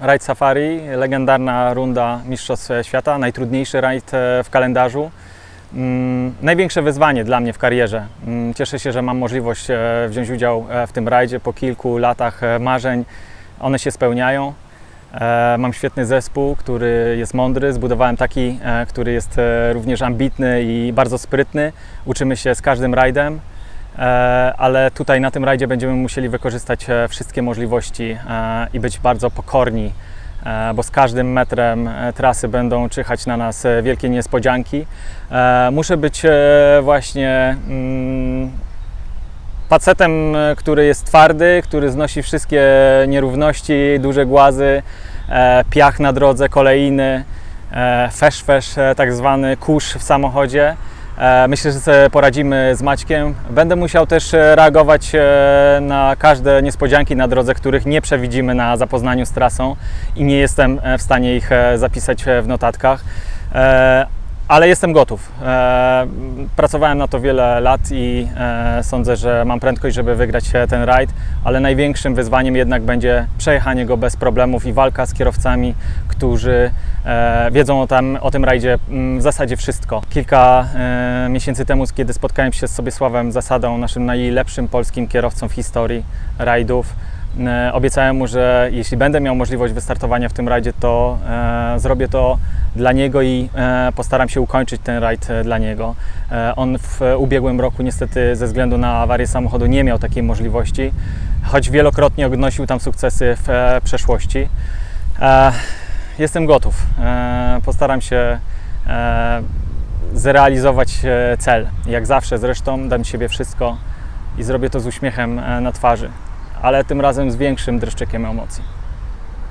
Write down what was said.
Rajd Safari, legendarna runda Mistrzostw Świata, najtrudniejszy rajd e, w kalendarzu. Mm, Największe wyzwanie dla mnie w karierze. Mm, Cieszę się, że mam możliwość e, wziąć udział e, w tym rajdzie po kilku latach marzeń. One się spełniają. Mam świetny zespół, który jest mądry. Zbudowałem taki, który jest również ambitny i bardzo sprytny. Uczymy się z każdym rajdem. E, ale tutaj na tym rajdzie będziemy musieli wykorzystać e, wszystkie możliwości e, i być bardzo pokorni, bo z każdym metrem trasy będą czyhać na nas wielkie niespodzianki. Muszę być właśnie mm, facetem, który jest twardy, który znosi wszystkie nierówności, duże głazy, piach na drodze, kolejny, fesz-fesz, tak zwany kurz w samochodzie. E, Myślę, że sobie poradzimy z Maćkiem. Będę musiał też e, reagować e, na każde niespodzianki na drodze, których nie przewidzimy na zapoznaniu z trasą i nie jestem w stanie ich zapisać w notatkach. Ale jestem gotów. E, Pracowałem na to wiele lat i e, sądzę, że mam prędkość, żeby wygrać ten rajd, ale największym wyzwaniem jednak będzie przejechanie go bez problemów i walka z kierowcami, którzy e, wiedzą o, tam, o tym rajdzie mm, w zasadzie wszystko. Kilka miesięcy temu, kiedy spotkałem się z Sobiesławem Zasadą, naszym najlepszym polskim kierowcą w historii rajdów, obiecałem mu, że jeśli będę miał możliwość wystartowania w tym rajdzie, to e, zrobię to dla niego i e, postaram się ukończyć ten rajd e, dla niego. E, on w ubiegłym roku niestety ze względu na awarię samochodu nie miał takiej możliwości, choć wielokrotnie odnosił tam sukcesy w e, przeszłości. E, jestem gotów. E, postaram się e, zrealizować e, cel. Jak zawsze zresztą dam siebie wszystko i zrobię to z uśmiechem e, na twarzy, ale tym razem z większym dreszczykiem emocji.